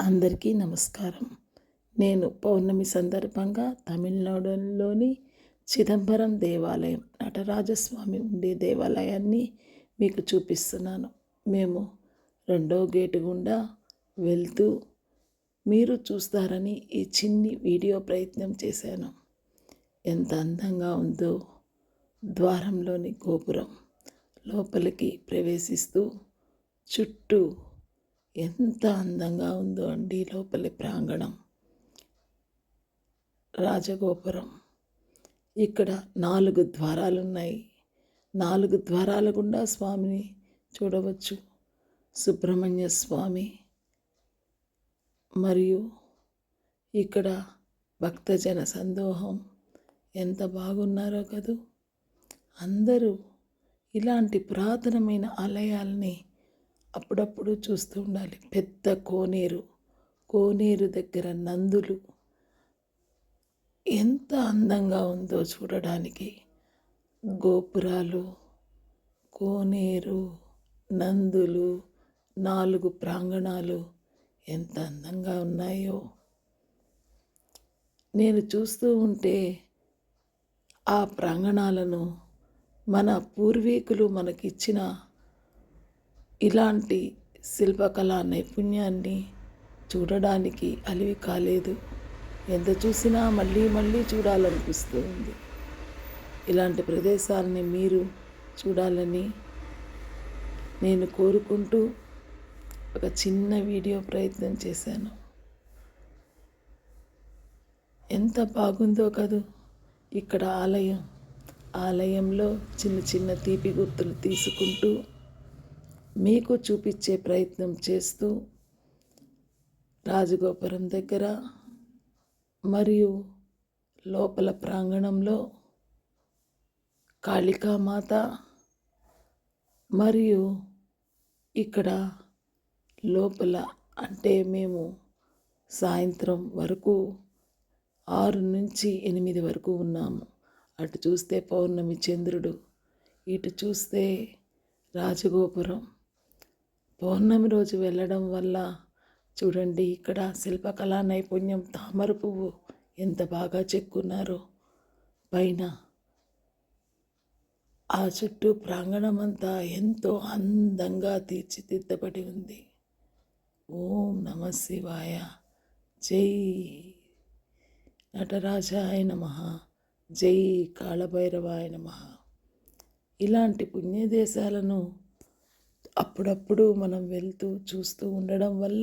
అందరికీ నమస్కారం. నేను పౌర్ణమి సందర్భంగా తమిళనాడులోని చిదంబరం దేవాలయం నటరాజస్వామి ఉండే దేవాలయాన్ని మీకు చూపిస్తున్నాను. మేము రెండో గేటు గుండా వెళ్తూ మీరు చూస్తారని ఈ చిన్ని వీడియో ప్రయత్నం చేశాను. ఎంత అందంగా ఉందో ద్వారంలోని గోపురం లోపలికి ప్రవేశిస్తూ చుట్టూ ఎంత అందంగా ఉందో అండి లోపలి ప్రాంగణం. రాజగోపురం. ఇక్కడ నాలుగు ద్వారాలు ఉన్నాయి నాలుగు ద్వారాల గుండా స్వామిని చూడవచ్చు. సుబ్రహ్మణ్య స్వామి మరియు ఇక్కడ భక్తజన సందోహం. ఎంత బాగున్నారో కదూ. అందరూ ఇలాంటి పురాతనమైన ఆలయాల్ని అప్పుడప్పుడు చూస్తూ ఉండాలి. పెద్ద కోనేరు కోనేరు దగ్గర నందులు ఎంత అందంగా ఉందో చూడడానికి. గోపురాలు కోనేరు నందులు నాలుగు ప్రాంగణాలు ఎంత అందంగా ఉన్నాయో. నేను చూస్తూ ఉంటే ఆ ప్రాంగణాలను మన పూర్వీకులు మనకిచ్చిన ఇలాంటి శిల్పకళా నైపుణ్యాన్ని చూడడానికి అలివి కాలేదు. ఎంత చూసినా మళ్ళీ మళ్ళీ చూడాలనిపిస్తుంది. ఇలాంటి ప్రదేశాలని మీరు చూడాలని నేను కోరుకుంటూ ఒక చిన్న వీడియో ప్రయత్నం చేశాను. ఎంత బాగుందో కదూ ఇక్కడ ఆలయం. ఆలయంలో చిన్న చిన్న తీపి గుర్తులు తీసుకుంటూ మీకు చూపించే ప్రయత్నం చేస్తూ రాజగోపురం దగ్గర మరియు లోపల ప్రాంగణంలో కాళికామాత మరియు ఇక్కడ లోపల అంటే మేము సాయంత్రం వరకు ఆరు నుంచి ఎనిమిది వరకు ఉన్నాము. అటు చూస్తే పౌర్ణమి చంద్రుడు ఇటు చూస్తే రాజగోపురం. పౌర్ణమి రోజు వెళ్ళడం వల్ల చూడండి ఇక్కడ శిల్పకళా నైపుణ్యం తామర పువ్వు ఎంత బాగా చెక్కున్నారో. పైన ఆ చుట్టూ ప్రాంగణం అంతా ఎంతో అందంగా తీర్చిదిద్దబడి ఉంది. ఓం నమ శివాయ. జై నటరాజాయ నమ. జై కాళభైరవాయ నమ. ఇలాంటి పుణ్యదేశాలను అప్పుడప్పుడు మనం వెళ్తూ చూస్తూ ఉండడం వల్ల